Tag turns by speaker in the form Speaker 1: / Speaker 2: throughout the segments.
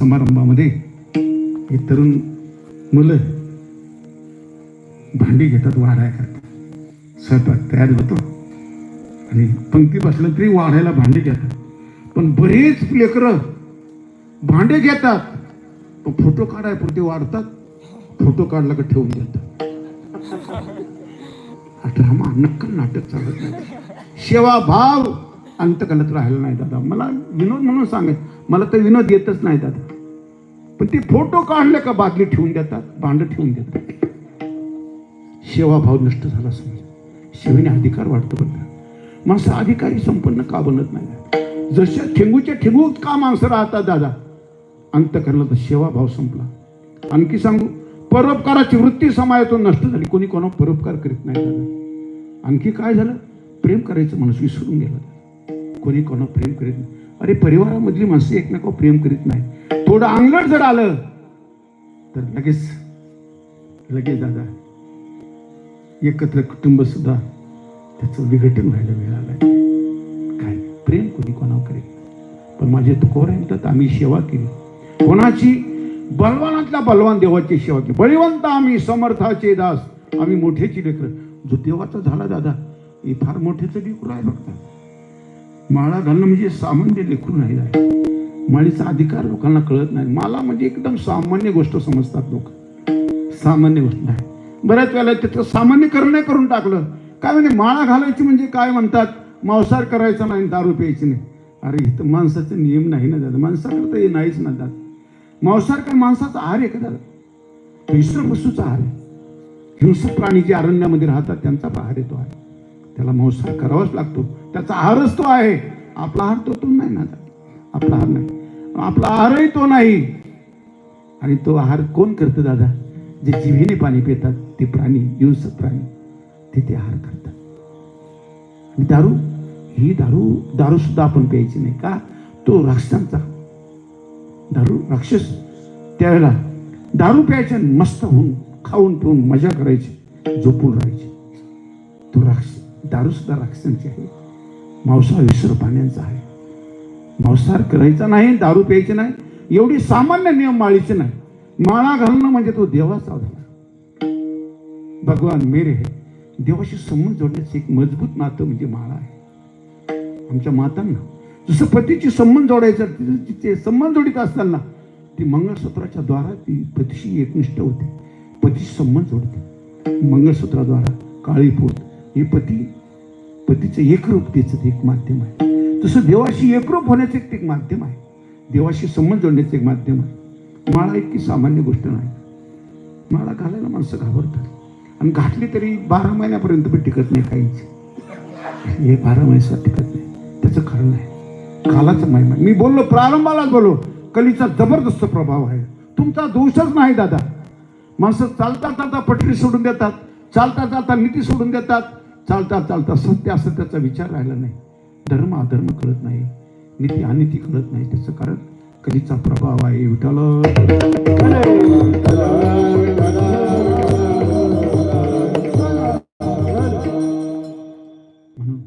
Speaker 1: समारंभामध्ये हे तरुण मुलं भांडी घेतात वाढाय करतात. स्वयंपाक तयार होतो. आणि पंक्ती बसलं तरी वाढायला भांडी घेतात. पण बरेच लेकरं भांडे घेतात. पण फोटो काढायपुरते वाढतात. फोटो काढला का ठेवून देतात. हा ड्रामा नक्कल नाटक चालत नाही. सेवा भाव अंतकलत राहिला नाही दादा. मला विनोद म्हणून सांगत मला तर विनोद येतच नाही दादा. पण ते फोटो काढले का बादली ठेवून देतात? भांड ठेवून देतात. सेवाभाव नष्ट झाला समजा. सेवेने अधिकार वाढतो बघा माणसं अधिकारी संपन्न का बनत नाही? जशा ठेंगूच्या ठेंगूत का माणसं राहतात दादा? अंत करला तर सेवाभाव संपला. आणखी सांगू परोपकाराची वृत्ती समाजातून नष्ट झाली. कोणी कोणा परोपकार करीत नाही दादा. आणखी काय झालं? प्रेम करायचं माणूस विसरून गेला. कोणी कोणा प्रेम करीत नाही. अरे परिवारामधली माणसं एकमेकावर प्रेम करीत नाही थोडं अंगण जर आलं तर लगेच लगेच दादा एकत्र कुटुंब सुद्धा त्याचं विघटन व्हायला मिळालं काय? प्रेम कोणी कोणावर करेल पण माझे तुकोर म्हणतात आम्ही सेवा केली. कोणाची? बलवानातल्या बलवान देवाची सेवा केली. बळीवंत आम्ही समर्थाचे दास. आम्ही मोठेची लेकर. जो देवाचा झाला दादा हे फार मोठेचं लेकरू आहे बघता माळा घालणं म्हणजे सामान्य लेखून नाही आहे. माळीचा अधिकार लोकांना कळत नाही. माला म्हणजे एकदम सामान्य गोष्ट समजतात लोक. सामान्य गोष्ट नाही बऱ्याच वेळेला त्याचं सामान्यकरण करून टाकलं. काय म्हणजे माळा घालायची म्हणजे काय म्हणतात? मांसाहार करायचा नाही दारू प्यायची नाही. अरे इथं माणसाचे नियम नाही ना दादा. माणसाकडे तर हे नाहीच ना दादा. मांसाहार काय माणसाचा आहार आहे का दादा? मिश्र पशूचा आहार आहे. हिंसक प्राणी जे अरण्यामध्ये राहतात त्यांचा आहार येतो आहे त्याला मांसाहार करावाच लागतो. त्याचा आहारच तो आहे. आपला आहार तो तो नाही ना दादा आपला आहार नाही. आपला आहारही तो नाही. आणि तो आहार कोण करतं दादा? जे जिभेने पाणी पितात ते प्राणी हिंसक प्राणी ते ते आहार करतात. आणि दारू ही दारू दारू सुद्धा आपण प्यायची नाही का? तो राक्षसांचा. दारू राक्षस त्यावेळेला दारू प्यायच्या मस्त होऊन खाऊन पिऊन मजा करायची झोपून राहायची. तो राक्ष दारू सुद्धा राक्षसांची आहे. मांसाहार विसर पाण्याचा आहे. मांसाहार करायचा नाही दारू प्यायची नाही एवढी सामान्य नियम माळीचे नाही. माळा घालणं म्हणजे तो देवाचा झाला भगवान मेरे हे. देवाशी संबंध जोडण्याचं एक मजबूत नातं म्हणजे माळा आहे. आमच्या मातांना जसं पतीची संबंध जोडायचं तिचे संबंध जोडीत असताना ती मंगळसूत्राच्या द्वारा ती पतीशी एकनिष्ठ होते. पतीशी संबंध जोडते. मंगळसूत्राद्वारा काळी पोत. हे पती पतीचं एकरूपतेचं एक माध्यम आहे. तसं देवाशी एकरूप होण्याचं एक ते एक माध्यम आहे. देवाशी संबंध जोडण्याचं एक माध्यम आहे. माळा इतकी सामान्य गोष्ट नाही. माळा घालायला माणसं घाबरतात. आणि घातली तरी बारा महिन्यापर्यंत पण टिकत नाही काहीच. हे बारा महिन्यासाठी टिकत नाही. त्याचं खरं नाही कालाचा महिमा. मी बोललो प्रारंभालाच बोललो कलीचा जबरदस्त प्रभाव आहे. तुमचा दोषच नाही दादा. माणसं चालता चालता पटरी सोडून देतात. चालता चालता नीती सोडून देतात. चालता चालता सत्य असत्याचा विचार राहिला नाही. धर्म अधर्म कळत नाही. नीती अनिती कळत नाही. त्याचं कारण कधीचा प्रभाव आहे विठाल म्हणून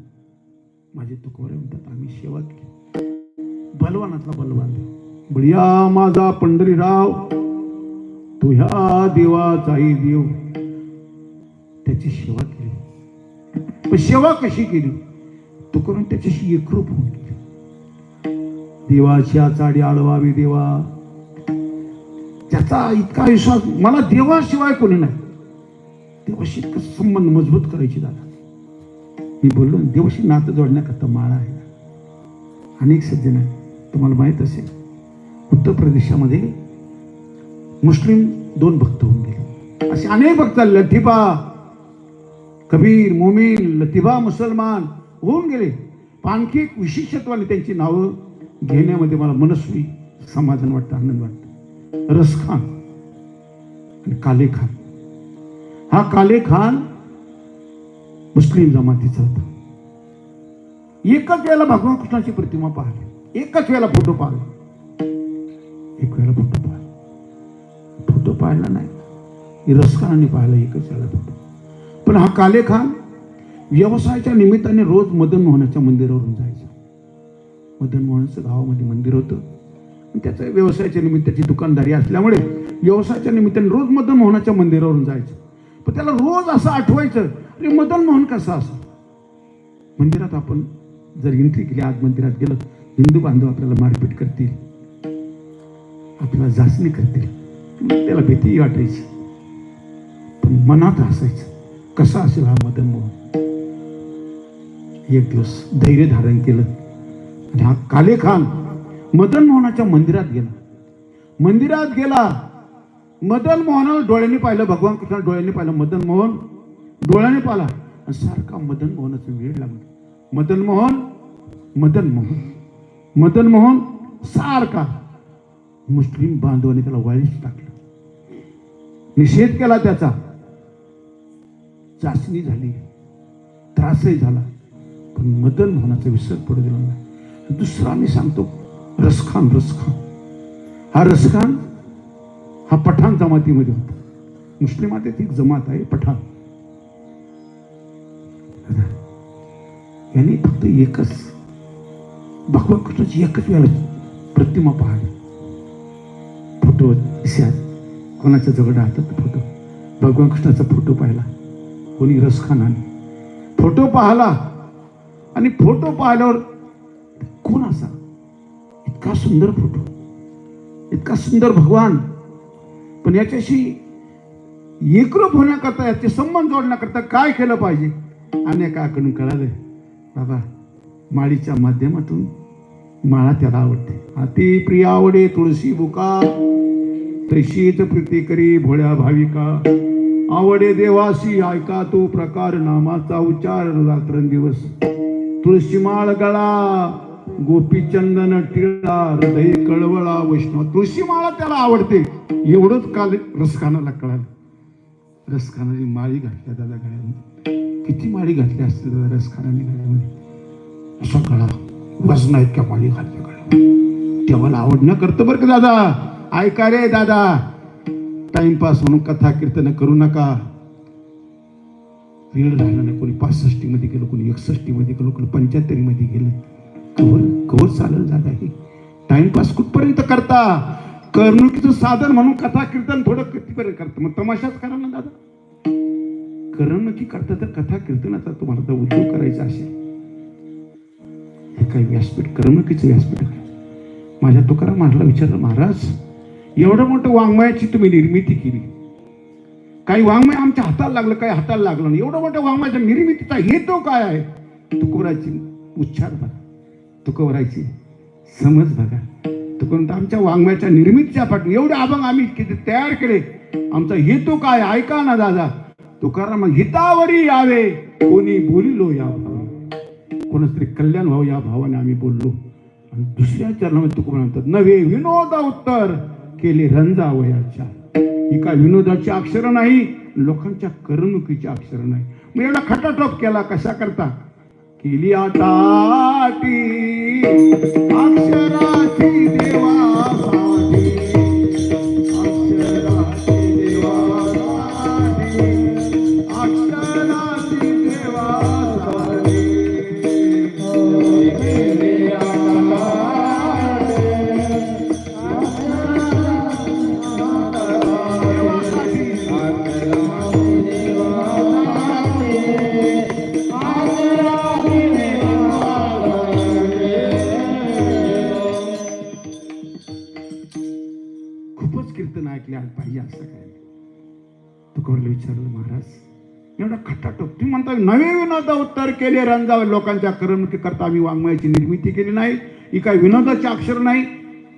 Speaker 1: माझे तुकोरे म्हणतात आम्ही सेवा बलवानातला बलवान. बळिया माझा पंढरीराव तुझ्या देवाचाही देव. त्याची सेवा केली. पण सेवा कशी केली? तो करून त्याच्याशी एकरूप होऊन गेली. देवाच्या चाडी आळवावी देवा. त्याचा इतका विश्वास मला देवाशिवाय कोणी नाही. देवाशी इतका संबंध मजबूत करायची दादा. मी बोललो देवाशी नातं जोडण्याकरता माळा आहे अनेक सज्जन आहेत. तुम्हाला माहीत असेल उत्तर प्रदेशामध्ये मुस्लिम दोन भक्त होऊन गेले. असे अनेक भक्त आले. कबीर मोमीन लतिबा मुसलमान होऊन गेले. आणखी एक विशेषत्वाने त्यांची नावं घेण्यामध्ये मला मनस्वी समाधान वाटतं आनंद वाटतं. रसखान आणि काले खान. हा काले खान मुस्लिम जमातीचा होता. एकाच वेळेला भगवान कृष्णाची प्रतिमा पाहिली. एकाच वेळेला फोटो पाहिला. एक वेळेला फोटो पाहिला. फोटो पाहिला नाही. हे रसखानाने पाहिला एकच वेळेला फोटो. पण हा काले खान व्यवसायाच्या निमित्ताने रोज मदन मोहनाच्या मंदिरावरून जायचा. मदन मोहनचं गावामध्ये मंदिर होतं. आणि त्याचं व्यवसायाच्या निमित्ताची दुकानदारी असल्यामुळे व्यवसायाच्या निमित्ताने रोज मदन मोहनाच्या मंदिरावरून जायचं. पण त्याला रोज असं आठवायचं अरे मदन मोहन कसा असा? मंदिरात आपण जर एंट्री केली आज मंदिरात गेलो हिंदू बांधव आपल्याला मारपीट करतील. आपल्याला जाचणी करतील. त्याला भीती वाटायची. पण मनात असायचं कसा असेल हा मदन मोहन एक दिवस धैर्य धारण केलं. आणि हा काले खान मदन मोहनाच्या मंदिरात गेला. मंदिरात गेला. मदन मोहनाला डोळ्यांनी पाहिलं भगवान कृष्ण डोळ्यांनी पाहिलं. मदन मोहन डोळ्याने पाहिला. आणि सारखा मदन मोहनाचं वेळ लागला. मदन मोहन मदन मोहन मदन मोहन सारखा मुस्लिम बांधवाने त्याला वाळीच टाकलं. निषेध केला त्याचा. चाचणी झाली. त्रासही झाला. पण मदन मोहनाचा विसर पडू दिला नाही. दुसरा मी सांगतो रसखान रसखान. हा रसखान हा पठाण जमातीमध्ये होता. मुस्लिमात एक जमात आहे पठाण. यांनी फक्त एकच भगवान कृष्णाची एकच वेळा प्रतिमा पाहावी फोटो दिसत. कोणाच्या जवळ राहतात फोटो. भगवान कृष्णाचा फोटो पाहिला. कोणी रसखानाने फोटो पाहिला आणि फोटो पाहिल्यावर कोण असा? इतका सुंदर फोटो. इतका सुंदर भगवान. पण याच्याशी एकरूप होण्याकरता याचे संबंध जोडण्याकरता काय केलं पाहिजे? अनेकाकडून कळालं बाबा माळीच्या माध्यमातून माळा त्याला आवडते. अति प्रिय आवडे तुळशी बुका तशीच प्रीती करी भोळ्या भाविका. आवडे देवासी ऐका तो प्रकार नामाचा उच्चार रात्रंदिवस. तुळशीमाळ गळा गोपीचंदन टिळा हृदय कळवळा वैष्णव तुळशीमाळा त्याला आवडते. एवढंच काल रसखानाला कळालं. रसखानाने माळी घातल्या दादा गळ्यामध्ये. किती माळी घातल्या असते दादा रसखानाने गळ्यामध्ये? असा गळा वजना इतक्या माळी घातल्या गळ्या तेव्हा आवडणं करतं बरं का दादा? ऐका रे दादा. टाइमपास म्हणून कथा कीर्तन करू नका. वेळ राहिला नाही कोणी पासष्टी मध्ये गेलो कोणी एकसष्टी मध्ये गेलो कोणी पंच्याहत्तरी मध्ये गेलं. कवर कवर चालेल दादा आहे. टाइमपास कुठपर्यंत करता? करणुकीचं साधन म्हणून कथा कीर्तन थोडं कितीपर्यंत करतं? मग तमाशाच करा ना दादा. करणुकी करता तर कथा कीर्तनाचा तुम्हाला तर उद्योग करायचा असेल. हे काही व्यासपीठ करमणुकीचं व्यासपीठ माझ्या तुकाराम महाराजला विचारलं महाराज एवढं मोठं वाङ्मयाची तुम्ही निर्मिती केली. काही वाङ्मय आमच्या हाताला लागलं काही हाताला लागलं नाही. एवढं मोठं वाङ्मयाच्या निर्मितीचा हेतू काय आहे? तुकोबराची उच्चार बघा. तुकोबराची समज बघा. तुकोबरांत आमच्या वाङ्मयाच्या निर्मितीच्या पाठी एवढे अभंग आम्ही किती तयार केले. आमचा हेतू काय ऐका ना दादा. तुकाराम हितावरी यावे. कोणी बोलिलो या भावा कोणाच तरी कल्याण व्हावं या भावाने आम्ही बोललो. आणि दुसऱ्या चरणामध्ये तुकोबरा म्हणतात नव्हे विनोदा उत्तर. केले रंजावयाच्या ही काय विनोदाची अक्षर नाही लोकांच्या करमणुकीची अक्षर नाही. मग एवढा खटाटोप केला कशा करता केली आता अक्षरा केले रंजावे लोकांच्या करमणुकी करता आम्ही वाङ्मयाची निर्मिती केली नाही ही काय विनोदाचे अक्षर नाही.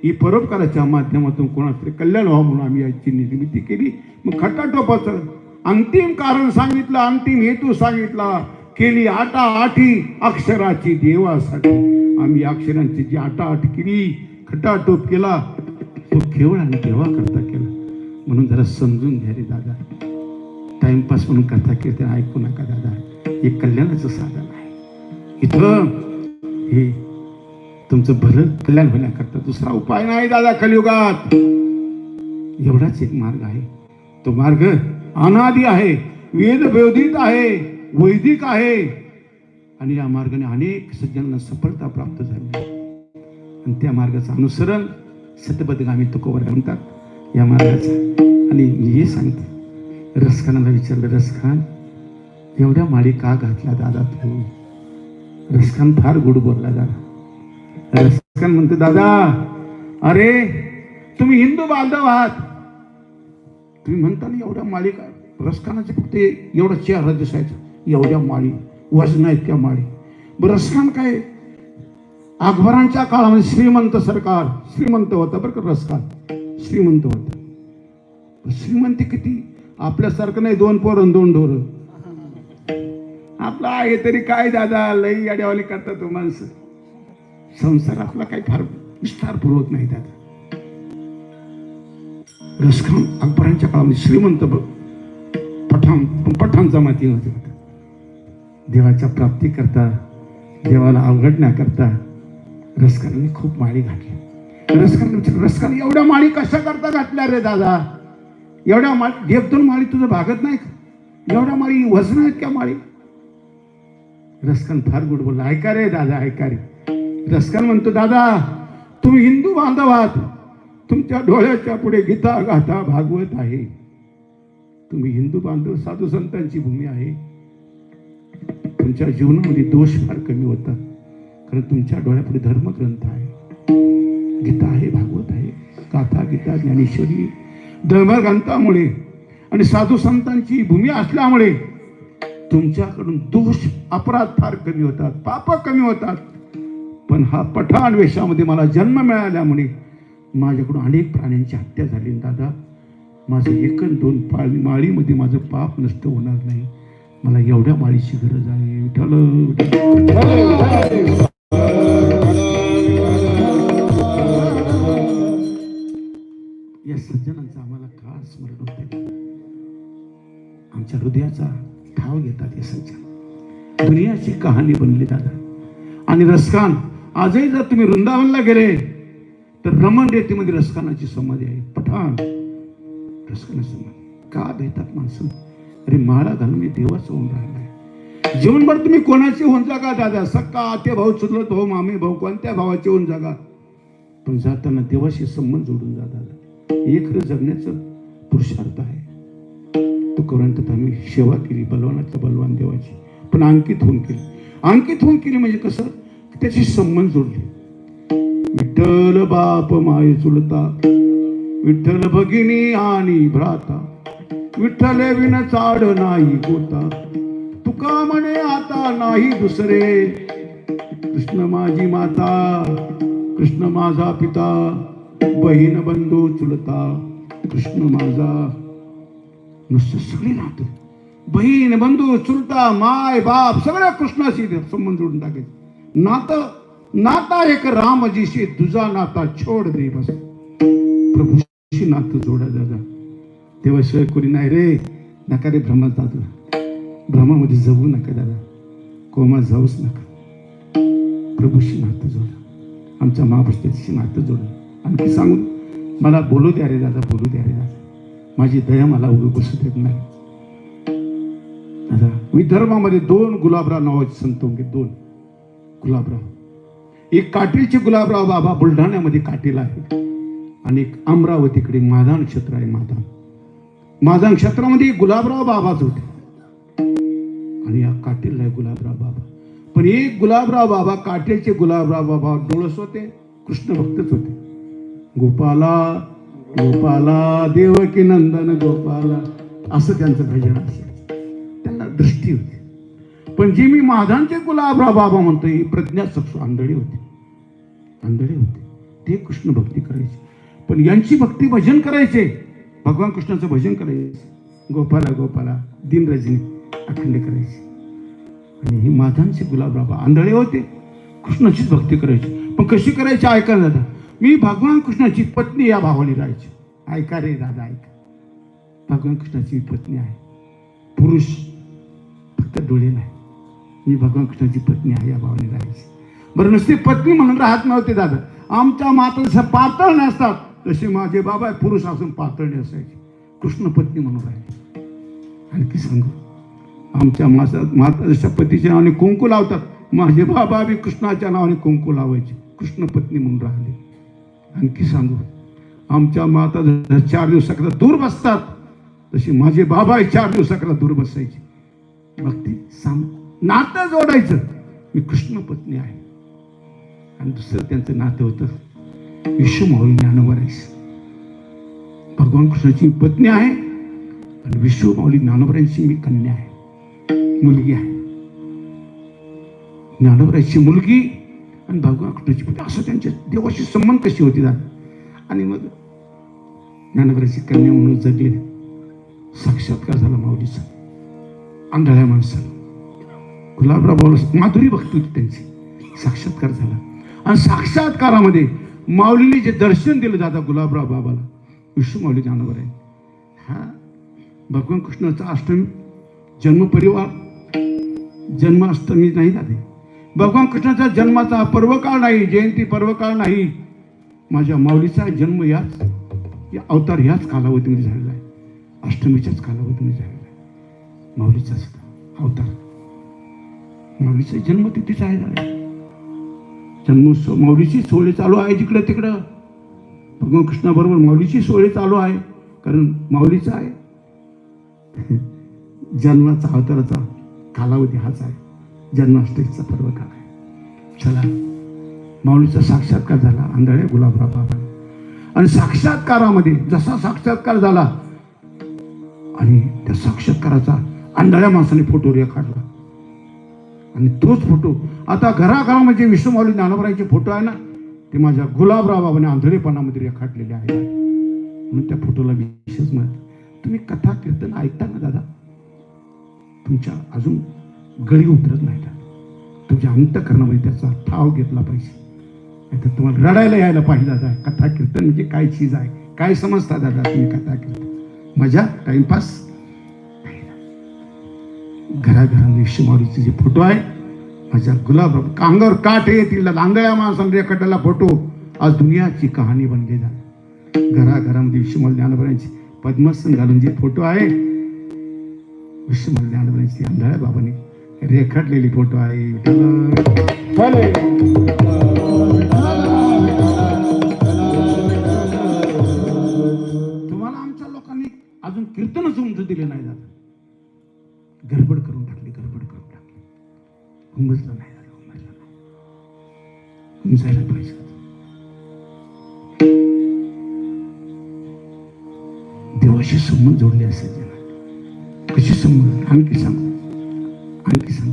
Speaker 1: ही परोपकाराच्या माध्यमातून कोणातरी कल्याण व्हावं म्हणून आम्ही याची निर्मिती केली. मग खटाटोपाचं अंतिम कारण सांगितलं अंतिम हेतू सांगितला. केली आटा आठी अक्षराची देवासाठी. आम्ही अक्षरांची जी आटा आठ केली खटाटोप केला तो केवळ आणि देवा करता केला. म्हणून जरा समजून घ्या रे दादा. टाइमपास म्हणून कथा कीर्तन ऐकू नका दादा. हे कल्याणाचं साधन आहे. इथं हे तुमचं भलं कल्याण होण्याकरता दुसरा उपाय नाही दादा कलियुगात. एवढाच एक मार्ग आहे. तो मार्ग अनादी आहे वेद आहे वैदिक आहे. आणि या मार्गाने अनेक सज्जनांना सफलता प्राप्त झाली. आणि त्या मार्गाचं अनुसरण सतबदगामी तुकोवर म्हणतात या मार्गाचं. आणि मी हे सांगते. रसखानाला विचारलं रसखान एवढ्या माळी का घातल्या दादा तू? रस्कान फार गोड बोलला दादा. रस्कान म्हणतो दादा अरे तुम्ही हिंदू बांधव आहात. तुम्ही म्हणता ना एवढ्या माळी का? रस्कानाचे फक्त एवढा चेहरा दिसायचा एवढ्या माळी वजन आहेत त्या माळी. रस्कान काय? अकबरांच्या काळामध्ये श्रीमंत सरकार श्रीमंत होता बरं का रस्कान. श्रीमंत होता. श्रीमंती किती? आपल्यासारखं नाही दोन पोरं दोन ढोरं. आपला आहे तरी काय दादा? लई गाड्यावाली करतात तो माणसं. संसार आपला काही फार विस्तार पुरवत नाही दादा. रसखान अकबरांच्या काळामध्ये श्रीमंत पठाण पठाण जमाती माती होते. देवाच्या प्राप्ती करता देवाला अवघडण्याकरता रसखानाने खूप माळी घातली. रसखाने म्हणजे विचारलं एवढ्या माळी कशा करता घातल्या रे दादा? एवढ्या माळी एक माळी तुझं भागत नाही का? एवढ्या माळी वजन आहेत का माळी? रस्कन फार गुड बोलला. ऐका रे दादा ऐका रे. रस्कन म्हणतो दादा तुम्ही हिंदू बांधव आहात. तुमच्या डोळ्याच्या पुढे गीता गाथा भागवत आहे. तुम्ही हिंदू बांधव साधू संतांची भूमी आहे. तुमच्या जीवनामध्ये दोष फार कमी होतात. कारण तुमच्या डोळ्यापुढे धर्मग्रंथ आहे. गीता आहे भागवत आहे. गाथा गीता ज्ञानेश्वरी धर्मग्रंथामुळे आणि साधू संतांची भूमी असल्यामुळे तुमच्याकडून दोष अपराध फार कमी होतात पाप कमी होतात. पण हा पठाण वेशामध्ये मला जन्म मिळाल्यामुळे माझ्याकडून अनेक प्राण्यांची हत्या झाली. दादा माझं एकन दोन पाळी माळीमध्ये माझं पाप नष्ट होणार नाही. मला एवढ्या माळीची गरज आहे. विठ्ठल या सज्जनांचं आम्हाला खास स्मरण होते आमच्या हृदयाचा ठाव घेतात हे दुनियाची कहाणी बनली दादा. आणि रस्कान आजही जर तुम्ही वृंदावनला गेले तर रमण रेतीमध्ये रसकानाची समाधी आहे. पठाण. रस्काना समाधी. का देतात माणसं? अरे माळा घालून मी देवाचं होऊन राहिलाय जीवनभर तुम्ही कोणाचे होऊन जागा दादा? सक्का ते भाऊ चुलत भाऊ मामे भाऊ कोणत्या भावाचे होऊन जागा? पण जाताना देवाशी संबंध जोडून जा दादा. हे खरं जगण्याचं पुरुषार्थ आहे. तो आम्ही सेवा केली बलवानाच्या बलवान देवाची. पण अंकित होऊन केली. अंकित होऊन केली म्हणजे कसं? त्याची संबंध जोडले. विठ्ठल बाप माय चुलता विठ्ठल भगिनी आणि भ्राता विठ्ठल विन चाड नाही गोता तुका म्हणे आता नाही दुसरे. कृष्ण माझी माता कृष्ण माझा पिता बहीण बंधू चुलता कृष्ण माझा नुसतं सगळे नातं बहीण बंधू चुलता माय बाप सगळ्या कृष्णाशी संबंध जोडून टाकायचे. नातं नाता एक रामजीशी तुझा नाता छोड दे बस. प्रभूशी नातं जोडा दादा देवाशिवाय कोणी नाही रे नका रे भ्रमात दादा भ्रमामध्ये जगू नका दादा. कोमा जाऊच नका. प्रभूशी नातं जोडा. आमच्या महापुस्तकाशी नातं जोडलं आणखी सांगून मला बोलू द्या रे दादा बोलू द्या रे. माझी दया मला उभी बसू देत नाही. दादा विदर्भामध्ये दोन गुलाबराव नावाचे संत होते दोन गुलाबराव. एक काटीलचे गुलाबराव बाबा बुलढाण्यामध्ये काटील आहे आणि एक अमरावतीकडे माधान क्षेत्र आहे माधान माधान क्षेत्रामध्ये गुलाबराव बाबाच होते. आणि या काटील आहे गुलाबराव बाबा. पण एक गुलाबराव बाबा काटेचे गुलाबराव बाबा डोळस होते कृष्ण भक्तच होते. गोपाला गोपाला देवकी नंदन गोपाला असं त्यांचं भजन असेल त्यांना दृष्टी होती. पण जी मी माधांचे गुलाबराव बाबा म्हणतो ही प्रज्ञा चक्षु आंधळी होती. आंधळी होते. ते कृष्ण भक्ती करायचे. पण यांची भक्ती भजन करायचे. भगवान कृष्णाचं भजन करायचे. गोपाला गोपाला दिन रजनी अखंड करायचे. आणि ही माधांचे गुलाबराव बाबा आंधळे होते. कृष्णाचीच भक्ती करायची. पण कशी करायची ऐका दादा. मी भगवान कृष्णाची पत्नी या भावाने राहायची. ऐका रे दादा ऐका. भगवान कृष्णाची पत्नी आहे. पुरुष फक्त डोळे नाही. मी भगवान कृष्णाची पत्नी आहे या भावाने राहायची. बरं नुसती पत्नी म्हणून राहत नव्हते दादा. आमच्या माता जसं पातळ नसतात. तसे माझे बाबा पुरुष असून पातळणे असायचे. कृष्ण पत्नी म्हणून राहिले. आणखी सांगू. आमच्या मासा माता जशा पतीच्या नावाने कुंकू लावतात. माझे बाबा बी कृष्णाच्या नावाने कुंकू लावायचे. कृष्ण पत्नी म्हणून राहिले. आणखी सांगू आमच्या माता जर चार दिवसाकरता दूर बसतात तशी माझे बाबा चार दिवसाकरता दूर बसायचे. ते साम नातं जोडायचं. मी कृष्ण पत्नी आहे. आणि दुसरं त्यांचं नातं होतं विश्वमाऊली ज्ञानोबराईस भगवान कृष्णाची पत्नी आहे आणि विश्वमाऊली ज्ञानवरांची मी कन्या आहे. मुलगी आहे. ज्ञानवरायची मुलगी आणि भगवान कृष्णाची पत्नी असं त्यांच्या देवाशी संबंध कशी होती दा आणि मग ज्ञानोबराची कन्या म्हणून जगले. साक्षात्कार झाला माऊलीचा. आंधळ्या माणसाला. गुलाबराव भाऊ माधुरी भक्ती होती त्यांची. साक्षात्कार झाला. आणि साक्षात्कारामध्ये माऊलीने जे दर्शन दिलं दादा गुलाबराव बाबाला विष्णू माऊली ज्ञानोबर आहे हा भगवान कृष्णाचा अष्टमी जन्म परिवार जन्माष्टमी नाही जाते भगवान कृष्णाचा जन्माचा पर्वकाळ नाही जयंती पर्वकाळ नाही. माझ्या माऊलीचा जन्म याच या अवतार ह्याच कालावधीमध्ये झालेला आहे. अष्टमीच्याच कालावधीमध्ये झालेला आहे. माऊलीचा सुद्धा अवतार. माऊलीचा जन्म तिथेच आहे. जन्मोत्सव माऊलीची सोहळे चालू आहे जिकडं तिकडं. भगवान कृष्णाबरोबर माऊलीची सोहळे चालू आहे कारण माऊलीचा आहे. जन्माचा अवताराचा कालावधी हाच आहे. जन्माष्टमीचा पर्व काळ आहे चला. माऊलीचा साक्षात्कार झाला आंधळे गुलाबराव बाबा आणि साक्षात्कारामध्ये जसा साक्षात्कार झाला आणि त्या साक्षात्काराचा आंधळ्या माणसाने फोटो रेखाडला आणि तोच फोटो आता घराघरामध्ये जे विश्वमाऊली ज्ञानोबराचे फोटो आहे ना ते माझ्या गुलाबराव बाबाने आंधळेपणामध्ये रेखाटलेले आहे म्हणून त्या फोटोला विशेष म्हणत तुम्ही कथा कीर्तन ऐकता ना दादा? तुमच्या अजून गळी उतरत नाही का तुमच्या अंतकरणामध्ये त्याचा ठाव घेतला पाहिजे. नाहीतर तुम्हाला रडायला यायला पाहिजे दादा कथा कीर्तन म्हणजे काय चीज आहे? काय समजता दादा तुम्ही कथा कीर्तन मजा टाइमपास घराघरामध्ये शिमारीचे जे फोटो आहे माझ्या गुलाब कांगर काठ येतील लांगळ्या माणसाने रेखाटलेला फोटो. आज दुनियाची कहाणी बनली झाली घराघरामध्ये विश्वमल ज्ञानोबरांची पद्मसन घालून जे फोटो आहे विश्वमल ज्ञानोबरांची आंधळ्या बाबाने रेखाटलेली फोटो आहे. तुम्हाला आमच्या लोकांनी अजून कीर्तनच उमजू दिले नाही जात. गडबड करून टाकली गडबड करून टाकली. उमजलं नाही झालं उमजलं नाही. उमजायला पाहिजे. देवाशी संबंध जोडले असेल कशी संबंध? आणखी सांगतो आणखी सांग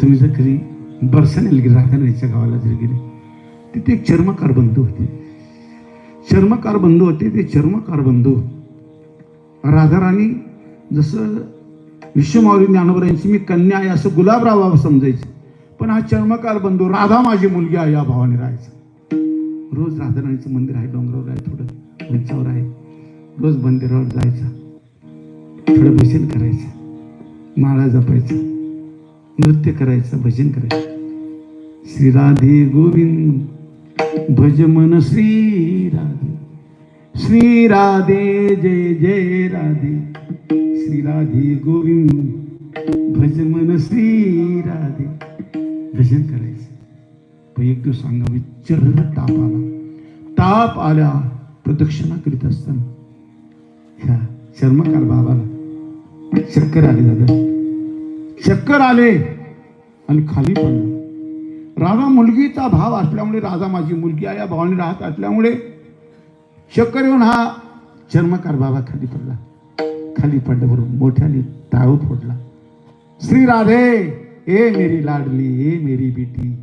Speaker 1: तुम्ही जर कधी बरसाने गेले राधानगरीच्या गावाला जर गेले तिथे एक चर्मकार बंधू होते. चर्मकार बंधू होते ते चर्मकार बंधू. राधाराणी जसं विश्वमाऊली ज्ञानोबर यांची मी कन्या आहे असं गुलाबराव बाबा समजायचे. पण हा चर्मकार बंधू राधा माझी मुलगी आहे या भावाने राहायचं. रोज राधाराणीचं मंदिर आहे डोंगरावर आहे थोडं उंचावर आहे. रोज मंदिरावर जायचा. थोडं भजन करायचं. माळा जपायचा नृत्य करायचं भजन करायचं. श्री राधे गोविंद भज मन श्री राधे. श्री राधे जय जय राधे. श्री राधे गोविंद भज मन श्री राधे. भजन करायचं. पण एक दिवस अंगावर चर्र ताप आला. ताप आल्या प्रदक्षिणा करीत असताना ह्या शर्मकार बाबाला शक्कर आले दादा. शक्कर आले आणि खाली पडले राधा मुलगीचा भाव असल्यामुळे राधा माझी मुलगी आहे या भावाने राहत असल्यामुळे शक्कर येऊन हा चर्मकार बाबा खाली पडला. खाली पडल्याबरोबर मोठ्याने टाळू फोडला. श्री राधे ए मेरी लाडली ए मेरी बेटी.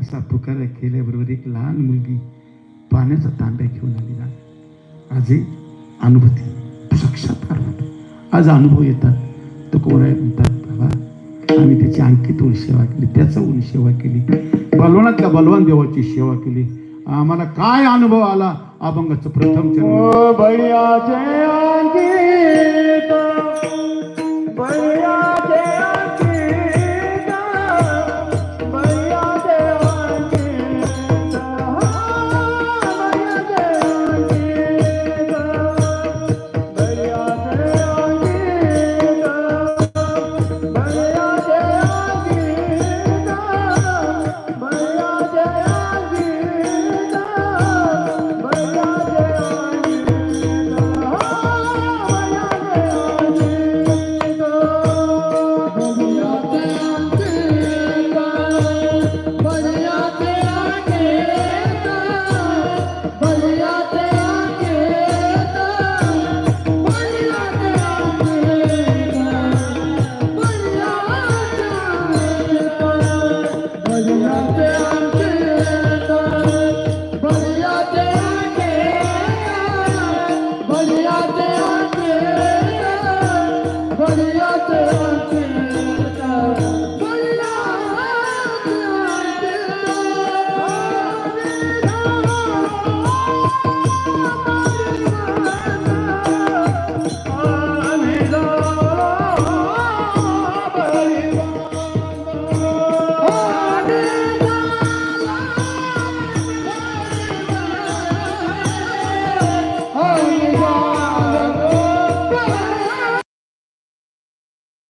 Speaker 1: असा पुकार केल्याबरोबर एक लहान मुलगी पाण्याचा तांब्या घेऊन आली. आजही अनुभूती साक्षात्कार होतो. आज अनुभव येतात. तो कोणा म्हणतात बाबा आम्ही त्याची आणखी थोडी सेवा केली त्याचं सेवा केली. बलवानातल्या बलवान देवाची सेवा केली. आम्हाला काय अनुभव आला? अभंगाचं प्रथम चरण.